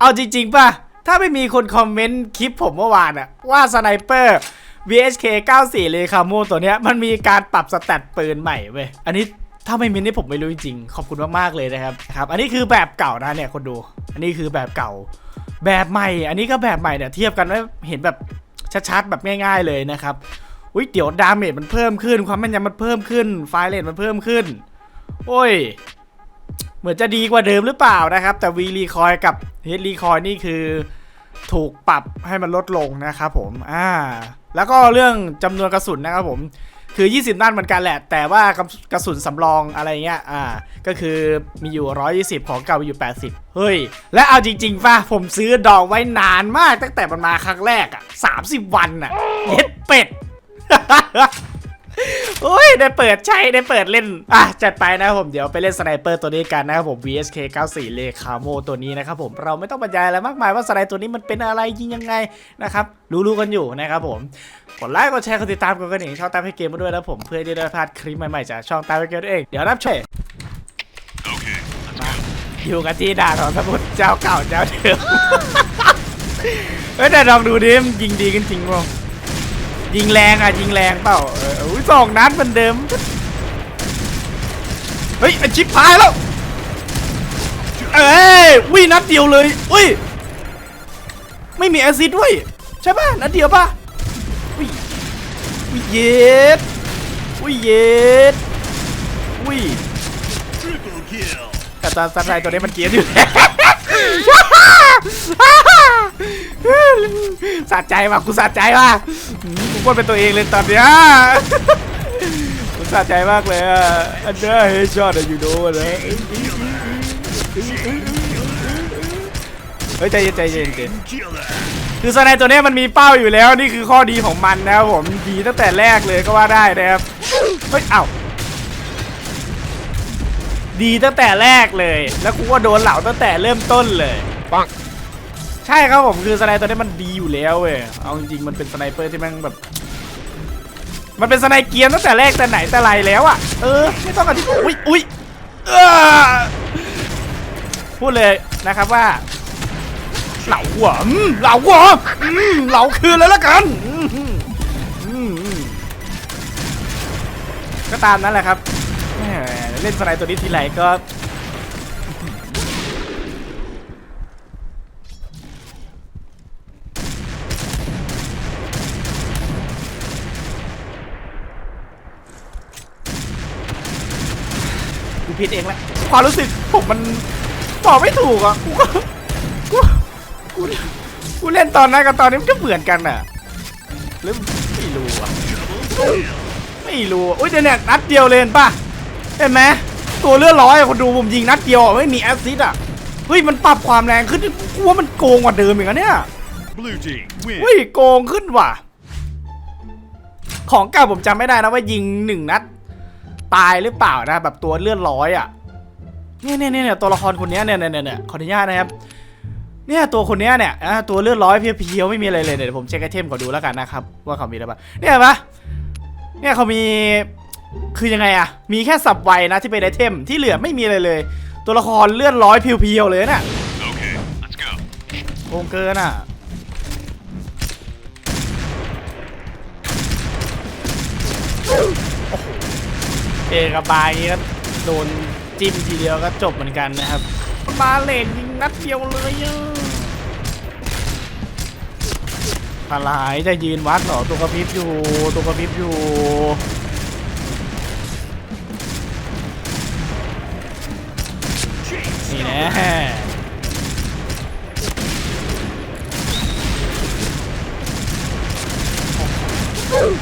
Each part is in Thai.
เอาจริง ๆป่ะ ถ้าไม่มีคนคอมเมนต์คลิปผมเมื่อวานอะว่าสไนเปอร์ VHK 94เลคาโมตัวเนี้ยมันมีการปรับสแตทปืนใหม่เว้ย อันนี้ถ้าไม่มินนี่ผมไม่รู้จริงขอบคุณมากๆเลยนะครับครับ อันนี้คือแบบเก่านะเนี่ยคนดู อันนี้คือแบบเก่า แบบใหม่ อันนี้ก็แบบใหม่เนี่ยเทียบกันไว้เห็นแบบชัดๆแบบง่าย ๆเลยนะครับอุ้ยเดี๋ยวดาเมจมันเพิ่มขึ้น ความแม่นยำมันเพิ่มขึ้น ไฟเรทมันเพิ่มขึ้น โอ้ย เหมือนจะดีกว่าเดิมหรือเปล่านะครับ แต่วีรีคอยกับเฮดรีคอยนี่คือถูกปรับให้มันลดลงนะครับผมอ่าแล้วก็เรื่องจำนวนกระสุนนะครับผมคือ 20 นัดเหมือนกันแหละ แต่ว่ากระสุนสำรองอะไรเงี้ยอ่าก็คือมีอยู่ 120 ของเก่ามีอยู่ 80 เฮ้ย และเอาจริง ๆ ป่ะ ผมซื้อดองไว้นานมากตั้งแต่มันมาครั้งแรกอะ 30 วันอะเย็ดเป็ด โอ้ยได้เปิดใช่ได้เปิดเล่น อะ จัดไปนะครับผมเดี๋ยวไปเล่นสไนเปอร์ตัวนี้กันนะครับผม VSK 94เลคาโมตัวนี้นะครับผมเราไม่ต้องบรรยายอะไรมากมายว่าสไนตัวนี้มันเป็นอะไรยิงยังไงนะครับรู้ๆกันอยู่นะครับผมกดไลค์กดแชร์กดติดตามกดกระดิ่งช่องตามให้เกมมาด้วยนะผมเพื่อที่จะได้ไม่พลาดคลิปใหม่ๆจากช่องตามให้เกมนั่นเองเดี๋ยวรับเชยมาอยู่กันที่ด่านของสมุทรเจ้าเก่าเจ้าเดิมเฮ้ยแต่ลองดูดิมันยิงดีกันจริงมั้ง ยิงแรงอะยิงแรงเปล่าเอออุ้ยสองนัดเหมือนเดิม เฮ้ยไอชิปพายแล้ว เอ้ยวิ่นัดเดียวเลยอุ้ย ไม่มีแอซิดด้วยใช่ป่ะนัดเดียวป่ะอุ้ยอุ้ยเย็ดอุ้ยเย็ดอุ้ยแต่ตอนสัตว์ไรตัวนี้มันเกียนอยู่แล้วสะใจว่ะกูสะใจว่ะ หืมกูพูดเป็นตัวเองเลยตอนเนี้ยกูสะใจมากเลยอะอันเนี้ยเฮดช็อตอะอยู่โดนนะเฮ้ยใจเย็นใจเย็นใจนคือสไนตัวเนี้ยมันมีเป้าอยู่แล้วนี่คือข้อดีของมันนะครับผมดีตั้งแต่แรกเลยก็ว่าได้นะครับเฮ้ยเอ้าดีตั้งแต่แรกเลย แล้วกูก็โดนเหล่าตั้งแต่เริ่มต้นเลยปัง ใช่ครับผมคือสไนตัวนี้มันดีอยู่แล้วเว้ยเอาจริงๆมันเป็นสไนเปอร์ที่แม่งแบบ มันเป็นสไนเกียร์ตั้งแต่แรกแต่ไหนแต่ไรแล้วอะเออไม่ต้องอธิบายอุ้ยอุ้ยพูดเลยนะครับว่า เหลาหัวอืมเหลาหัวอืมเหลาคืนเลยละกันก็ตามนั้นแหละครับเล่นสไนด์ตัวนี้ทีไรก็ กูผิดเองแหละความรู้สึกผมมันบอกไม่ถูกอะกูก็กูกูกูเล่นตอนนั้นกับตอนนี้มันก็เหมือนกันอะหรือไม่รู้อะไม่รู้อะอุ้ยเดี๋ยวเนี่ยนัดเดียวเลยเห็นป่ะเห็นไหมตัวเลือดร้อยอะคนดูผมยิงนัดเดียวอะไม่มีแอสซิดอะเฮ้ยมันปรับความแรงขึ้นกูว่ามันโกงกว่าเดิมอีกอะเนี่ย Blue team เฮ้ win. ยโกงขึ้นว่ะ ของเก่าผมจำไม่ได้นะว่ายิงหนึ่งนัด ตายหรือเปล่านะ แบบตัวเลือดร้อยอะเนี่ยเนี่ยเนี่ยตัวละครคนเนี้ยเนี่ยเนี่ยเนี่ยเนี่ยขออนุญาตนะครับเนี่ยตัวคนเนี้ยเนี่ยอะตัวเลือดร้อยเพียวๆไม่มีอะไรเลยเดี๋ยวผมเช็คไอเทมก่อนดูแล้วกันนะครับว่าเขามีอะไรบ้างเนี่ยเห็นปะเนี่ยเขามีคือยังไงอะมีแค่สับไวนะที่เป็นไอเทมที่เหลือไม่มีอะไรเลย ตัวละครเลือดร้อยเพียวๆเลยน่ะ Okay, let's go. โกงเกินอะ เอกบายอย่างงี้ก็โดนจิ้มทีเดียวก็จบเหมือนกันนะครับ มาเลนยิงนัดเดียวเลยอะพลายจะยืนวัดเหรอตัวกระพริบอยู่ตัวกระพริบอยู่นี่แน่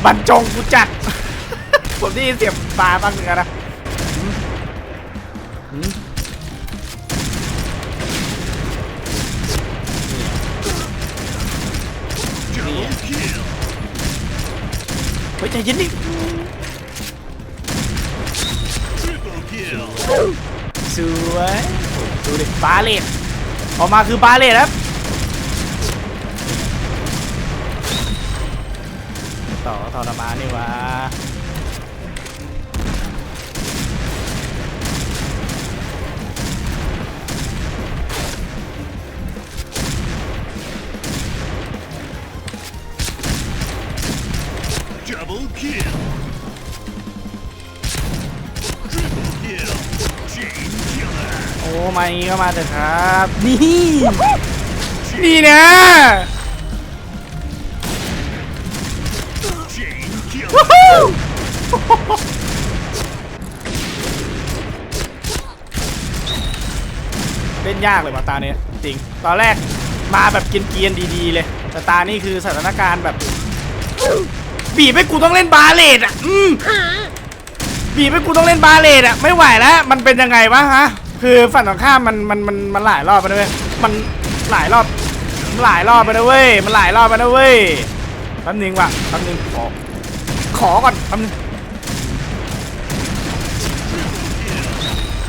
บรรจงกูจัด ผมได้ยินเสียง ปลาบ้างเหมือนกันนะหืมนี่เฮ้ยใจเย็นดิสวยดูดิบาเลตออกมาคือบาเลตครับต่อทรมานนี่วะ มาอย่างงี้ก็มาเถอะครับ นี่ นี่นะ Chain วู้ killer. ฮู้เล่นยากเลยว่ะตาเนี้ยจริง ตอนแรกมาแบบเกรียนๆดีๆเลย แต่ตานี่คือสถานการณ์แบบ บีบให้กูต้องเล่นบาเลตอะ อืมบีบให้กูต้องเล่นบาเลตอะ ไม่ไหวแล้ว มันเป็นยังไงวะฮะ คือฝั่งตรงข้ามมันมันมันมันหลายรอบไปนะเว้ยมันหลายรอบมันหลายรอบไปนะเว้ยมันหลายรอบไปนะเว้ยแป๊บนึงว่ะแป๊บนึงขอขอก่อนแป๊บนึง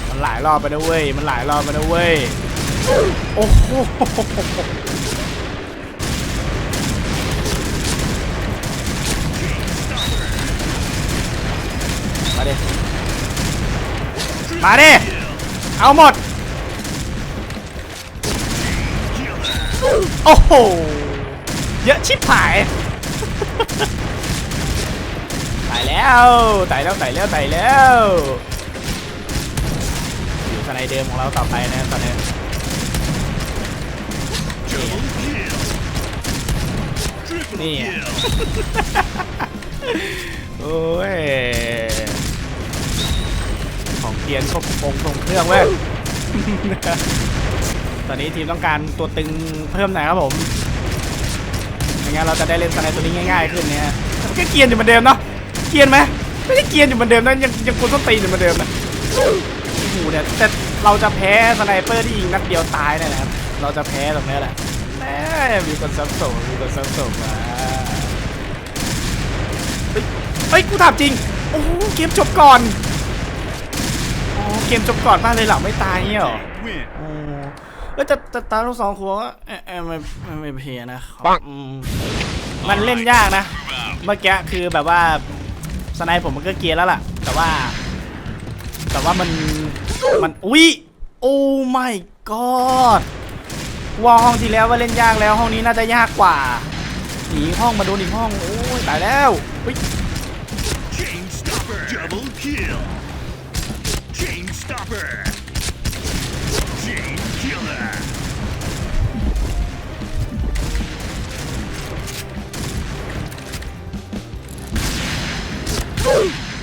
มันหลายรอบไปนะเว้ยมันหลายรอบไปนะเว้ยโอ้โหมาดิมาดิ เอาหมด โอ้โห เยอะชิบหาย ตายแล้ว ตายแล้ว ตายแล้ว ตายแล้ว อยู่สไนเดิมของเราต่อไปนะตอนนี้ Double kill. Triple Yeah. kill. โอ้ย ของเกียนก็คงตรงเครื่องเว้ย ตอนนี้ทีมต้องการตัวตึงเพิ่มหน่อยครับผมไม่งั้นเราจะได้เล่นสไนตัวนี้ง่ายๆขึ้นเนี่ยมันก็เกียนอยู่เหมือนเดิมเนาะ เกียนไหมไม่ได้เกียนอยู่เหมือนเดิมนะยังยังกดต้นตีอยู่เหมือนเดิมนะโอ้โหเนี่ยแต่เราจะแพ้สไนเปอร์ที่ยิงนัดเดียวตายเนี่ยนะครับ เราจะแพ้ตรงนี้แหละแม่มีคนซับส่งมีคนซับส่งมาเฮ้ยกูถามจริง โอ้โหเกมจบก่อน เกมจบก่อนมากเลยเหรอไม่ตายเนี่ยเหรอ Win. โอ้แล้วแต่แต่ตาลูกสองครัวก็เออเออไม่ไม่ไม่เพลนะอืมมันเล่นยากนะ เมื่อกี้คือแบบว่าสไนป์ผมมันก็เกียร์แล้วล่ะ แต่ว่า แต่ว่ามันมันอุ้ยโอ้ my god ว่าห้องที่แล้วว่าเล่นยากแล้วห้องนี้น่าจะยากกว่าหนีห้องมาโดนอีกห้องโอ้ยตายแล้วอุ้ย Chain stopper. Double kill. Chain stopper. Chain killer.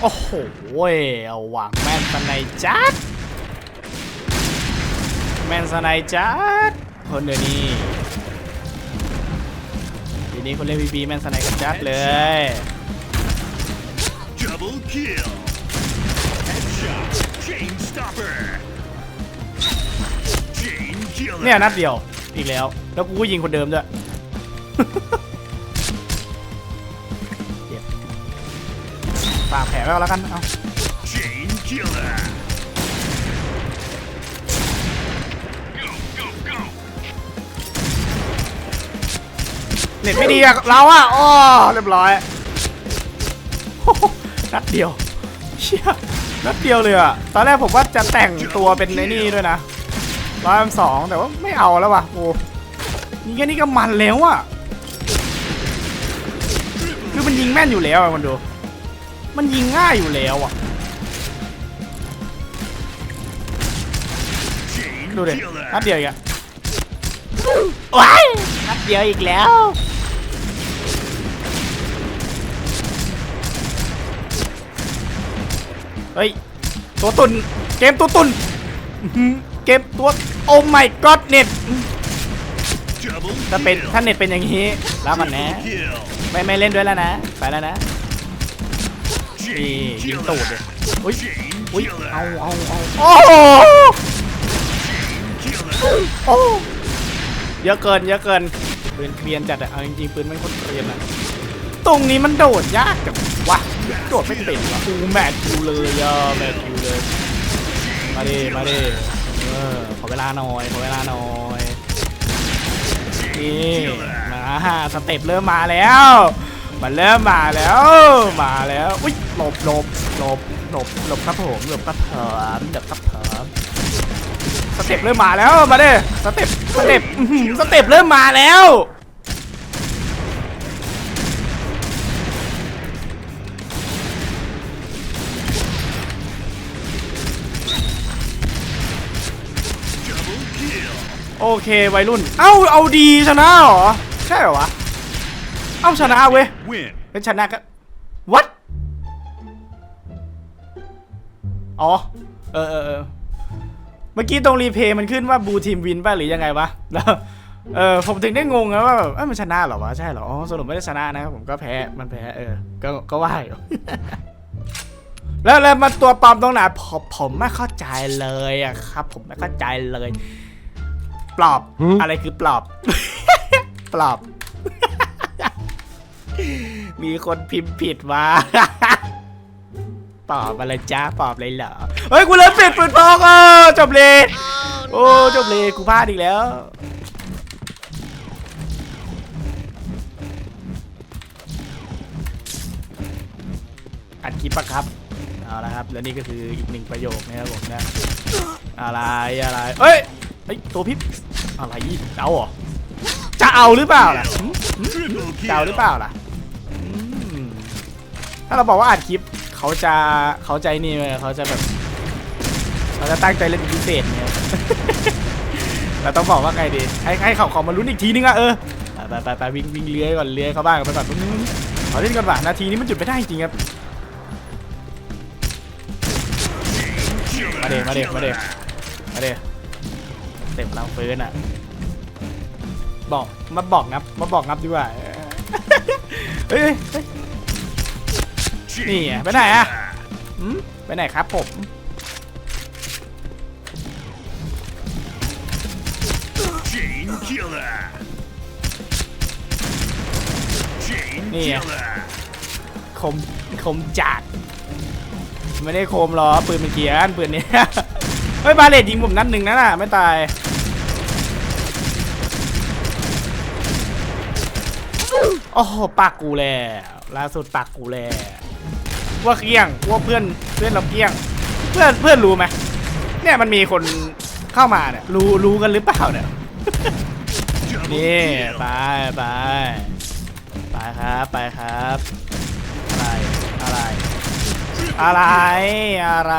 โอ้โหเอาหวังแม่นสไนจัด แม่นสไนจัด คนเดี๋ยวนี้ทีนี้คนเล่นพีพีแม่นสไนกันจัดเลย Double kill. เนี่ยนัดเดียวอีกแล้ว แล้วกูก็ยิงคนเดิมด้วยฝากแผลไว้แล้วกัน เอาเน็ตไม่ดีอะเราอะอ้อเรียบร้อย นัดเดียว เชี่ย นัดเดียวเลยอะตอนแรกผมว่าจะแต่งตัวเป็นในนี่ด้วยนะ ร้อยสองแต่ว่าไม่เอาแล้วว่ะโอ้ยิงแค่นี้ก็มันแล้วอะคือมันยิงแม่นอยู่แล้วอะมันดู มันยิงง่ายอยู่แล้วอะดูดินัดเดียวอีกอะว้ายนัดเดียวอีกแล้วเฮ้ยตัวตุนเกมตัวตุนเกมตัว โอ้ my god เน็ต Double ถ้าเป็น kill. ถ้าเน็ตเป็นอย่างนี้แล้วมันนะ Triple kill. ไม่ไม่เล่นด้วยแล้วนะ ไปแล้วนะนี่ Chain ยิง killer. ตูดเลยอุ้ย Chain อุ้ย killer. เอาเอาเอาโอ้โห Killer. โอ้เยอะเกินเยอะเกินปืนเกรียนจัดอะเอาจริงๆปืนมันโคนเกรียนอะตรงนี้มันโดดยากจังวะโดดไม่เป็นวะกูแมทคิวเลยอะแมทคิวเลยมาดิมาดิเออขอเวลาหน่อยขอเวลาหน่อยนี่มาสเต็ปเริ่มมาแล้ว มันเริ่มมาแล้วมาแล้วอุ้ยหลบหลบหลบหลบหลบครับผมหลบครับผมหลบครับผมสเต็ปเริ่มมาแล้วมาเด้สเต็ปสเต็ปสเต็ปเริ่มมาแล้ว โอเควัยรุ่น เอ้าเอาดีชนะเหรอ ใช่เหรอวะ เอ้าชนะเว้ย Win. เป็นชนะก็ what อ๋อเออเออเออเมื่อกี้ตรงรีเพย์มันขึ้นว่าบูทีมวินป่ะหรือยังไงวะ แล้วเออผมถึงได้งงนะว่าแบบเอ้ยมันชนะเหรอวะ ใช่เหรอ อ๋อสรุปไม่ได้ชนะนะครับผมก็แพ้ มันแพ้ เออ ก็ก็ว่าอยู่แล้วแล้วมันตัวปลอมตรงไหนผมผมไม่เข้าใจเลยอะครับ ผมไม่เข้าใจเลย ปลอบ อะไรคือปลอบ ปลอบ มีคนพิมพ์ผิดมาปอบอะไรจ้าปอบเลยเหรอ เฮ้ย กูเริ่มปิดปืนพกเออจบเลยโอ้จบเลยกูพลาดอีกแล้ว อัดคลิปปะครับ เอาละครับ แล้วนี่ก็คืออีกหนึ่งประโยคนะครับผมนะ อะไรอะไรเอ้ย เฮ้ยตัวพิบอะไรเอาเหรอจะเอาหรือเปล่าล่ะจะเอาหรือเปล่าล่ะถ้าเราบอกว่าอัดคลิปเขาจะเขาใจนี่เลยเขาจะแบบเขาจะตั้งใจเล่นพิเศษเนี่ยเราต้องบอกว่าไงดี ให้ให้เขาขอมาลุ้นอีกทีนึงอะเออไปไปไปวิ่งวิ่งเลื้อยก่อนเลื้อยเข้าบ้านกันไปก่อนขอเล่นก่อนว่ะนาทีนี้มันหยุดไม่ได้จริงครับมาเดมาเดมาเดมาเด เต็มพลังฟื้นอะ บอกมาบอกงับมาบอกงับดีกว่าเฮ้ยเฮ้ยเฮ้ยนี่ไงไปไหนอะหืมไปไหนครับผม Chain killer. Chain Yeah. killer. คมคมจัดไม่ได้คมหรอปืนมันเกียนปืนเนี้ยเฮ้ยบาเลตยิงผมนัดหนึ่งนะน่ะไม่ตาย โอ้โหปากกูแล้วล่าสุดปากกูแล้วว่าเกลี้ยงว่าเพื่อนเพื่อนเราเกลี้ยง เพื่อนเพื่อนรู้ไหมเนี่ยมันมีคนเข้ามาเนี่ยรู้รู้กันหรือเปล่าเนี่ยนี่ไปไปไปครับไปครับอะไรอะไรอะไรอะไร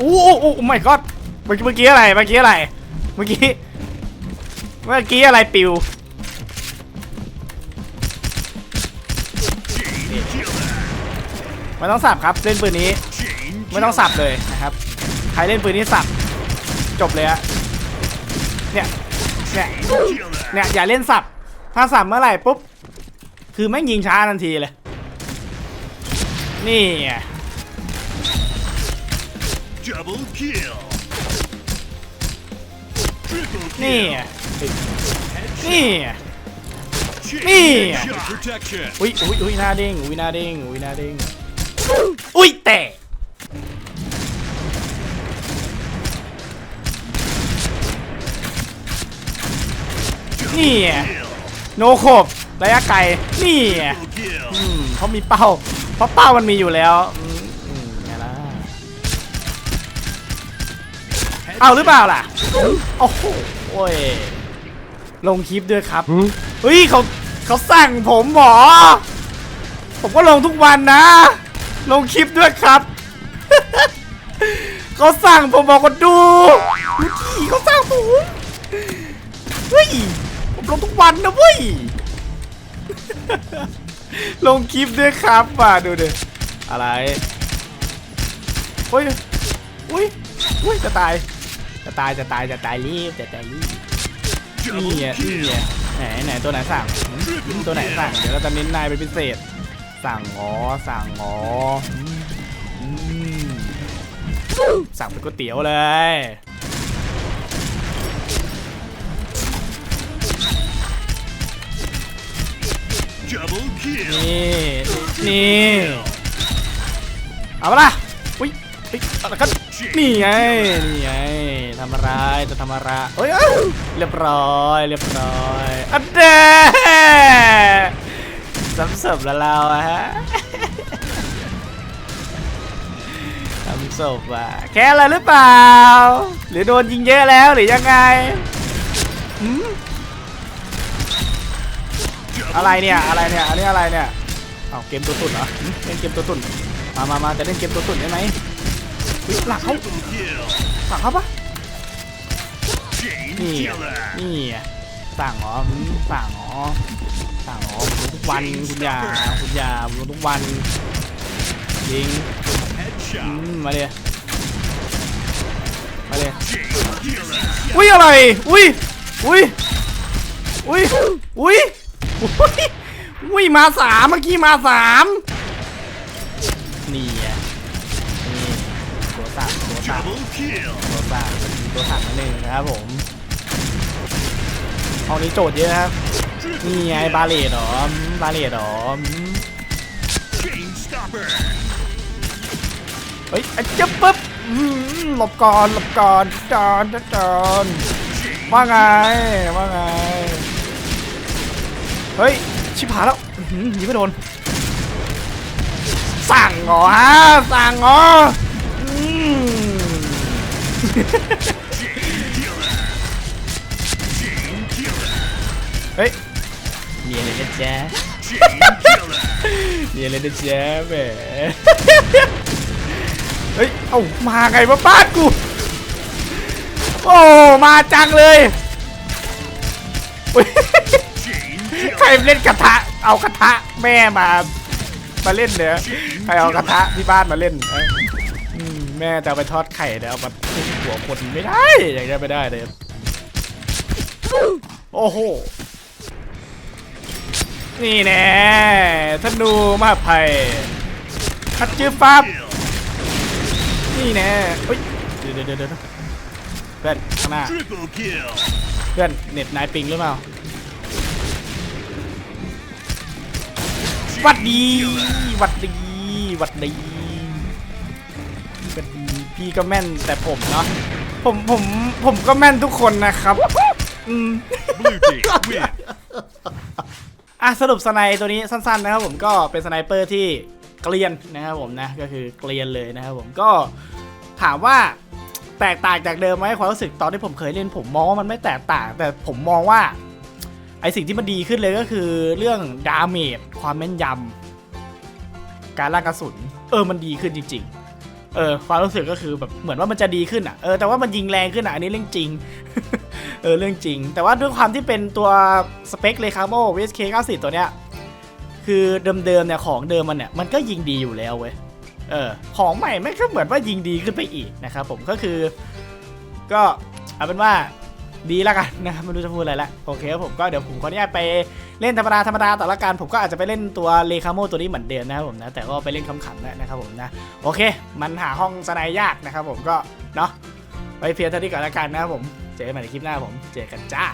อู้อู้อู้ไม่ก็เมื่อกี้เมื่อกี้อะไรเมื่อกี้อะไร เมื่อกี้ เมื่อกี้อะไรปิว ไม่ต้องสับครับเล่นปืนนี้ Chain ไม่ต้องสับเลยนะครับ ใครเล่นปืนนี้สับจบเลยอะเนี่ยเนี่ย killer. เนี่ยอย่าเล่นสับถ้าสับเมื่อไหร่ปุ๊บคือไม่งยิงช้าทันทีเลย นี่ไง Double kill. Triple นี่ kill. ไงนี่ไง Chain Yeah. shot protection. อุ้ยอุ้ยอุ้ยหน้าเด้งอุ้ยหน้าเด้งอุ้ยหน้าเด้ง อุ้ยแตะนี่ไง Kill. โนโคบระยะไกลนี่ไง Triple kill. อืมเพราะมีเป้า เพราะเป้ามันมีอยู่แล้วอืมอืมไงล่ะเอาหรือเปล่าล่ะ โอ้โหโอ้ยลงคลิปด้วยครับเฮ้ยเขาเขาสั่งผมหมอ ผมก็ลงทุกวันนะ ลงคลิปด้วยครับ เขาสั่งผมบอกว่าดูดูที่เขาสั่งผมเฮ้ยผมลงทุกวันนะเว้ย ลงคลิปด้วยครับมาดูดิอะไรโอ้ยอุ้ยอุ้ยจะตาย จะตาย จะตาย จะตายรีบ จะตายรีบนี่ Double ไงนี่ไง kill. ไหนไหนตัวไหนสั่ง ตัวไหนสั่ง เดี๋ยวเราจะเน้นนายเป็นพิเศษ สั่งอ๋อสั่งอ๋ออืมอืมสั่งเป็นก๋วยเตี๋ยวเลย Double kill. นี่นี่เอาปะล่ะอุ้ยอุ๊ยแล้วก็นี่ไงนี่ไงทำอะไรจะทำอะไรเอ้ยเอ้ยเรียบร้อยเรียบร้อยอันเด้ สำเสบแล้วเราอะฮะทำศพอะแค่อะไรหรือเปล่า หรือโดนยิงเยอะแล้วหรือยังไงหืมอะไรเนี่ยอะไรเนี่ยอันนี้อะไรเนี่ยเอาเกมตัวตุ่นเหรอเล่นเกมตัวตุ่นมามามาจะเล่นเกมตัวตุ่นได้ไหมหลักเขาหลักเขาปะนี่นี่ สั่งเหรอหืมสั่งเหรอสั่งเหรอผมรู้ทุกวันคุณยาคุณยาผมรู้ทุกวันยิงอืมมาเลยมาเลยอุ้ยอะไรอุ้ยอุ้ยอุ้ยอุ้ยอุ้ยอุ้ยมาสามเมื่อกี้มาสามนี่ไงนี่ตัวสั่งตัวสั่งตัวสั่งตัวสั่งนั่นเองนะครับผม ห้องนี้โจทย์เยอะครับ นี่ไงบาเลดหรอมบาเลดหรอมเฮ้ยไอ้เจ็บปุ๊บหลบก่อนหลบก่อนจอนจอนว่าไงว่าไง เฮ้ย ชิบหายแล้วหือยิงไม่โดน สั่งเหรอฮะสั่งเหรอ จ๊ะ Chain killer. เนียนเลยนะจ๊ะแหมเฮ้ย เอ้า มาไงวะบ้านกู โอ้ มาจังเลยอุ๊ย Chain ใคร killer. เล่นกระทะ เอากระทะแม่มา มาเล่นเนียใครเอากระทะที่บ้านมาเล่นเอ้ยอืมแม่จะเอาไปทอดไข่แต่เอามาทุบหัวคนไม่ได้ อย่างนี้ไม่ได้เลย โอ้โห นี่แน่ธนูมาภัยคัดจื้อฟับนี่แน่เฮ้ยเดี๋ยวเดี๋ยวเดี๋ยวเพื่อนข้างหน้าเพื่อนเน็ตนายปิงหรือเปล่าวัดดีวัดดีวัดดีวัดดีพี่ก็แม่นแต่ผมเนาะผมผมผมก็แม่นทุกคนนะครับอืม อะสรุปสไนตัวนี้สั้นๆนะครับผมก็เป็นสไนเปอร์ที่เกลียนนะครับผมนะก็คือเกลียนเลยนะครับผมก็ถามว่าแตกต่างจากเดิมไหมความรู้สึกตอนที่ผมเคยเล่นผมมองว่ามันไม่แตกต่าง แต่ผมมองว่าไอสิ่งที่มันดีขึ้นเลยก็คือเรื่องดาเมจความแม่นยำการล่างกระสุน เออมันดีขึ้นจริง ๆ เออความรู้สึกก็คือแบบเหมือนว่ามันจะดีขึ้นอะเออแต่ว่ามันยิงแรงขึ้นอะอันนี้เรื่องจริงเออเรื่องจริง แต่ว่าด้วยความที่เป็นตัวสเปคเลคาโม VSK 90ตัวเนี้ยคือเดิมๆเนี่ยของเดิมมันเนี่ยมันก็ยิงดีอยู่แล้วเว้ยเออของใหม่ไม่ก็เหมือนว่ายิงดีขึ้นไปอีกนะครับผมก็คือ ก็เอาเป็นว่า ดีแล้วกันนะครับไม่รู้จะพูดอะไรละโอเคครับผมก็เดี๋ยวผมขออนุญาตไปเล่นธรรมดาธรรมดาต่อละกันผมก็อาจจะไปเล่นตัวเลคาโมตัวนี้เหมือนเดิมนะครับผมนะแต่ก็ไปเล่นคำขันนะครับผมนะโอเค มันหาห้องสไนยากนะครับผมก็เนาะไปเพียงเท่านี้ก่อนละกันนะครับผมเจอกันใหม่ในคลิปหน้าผมเจอกันจ้า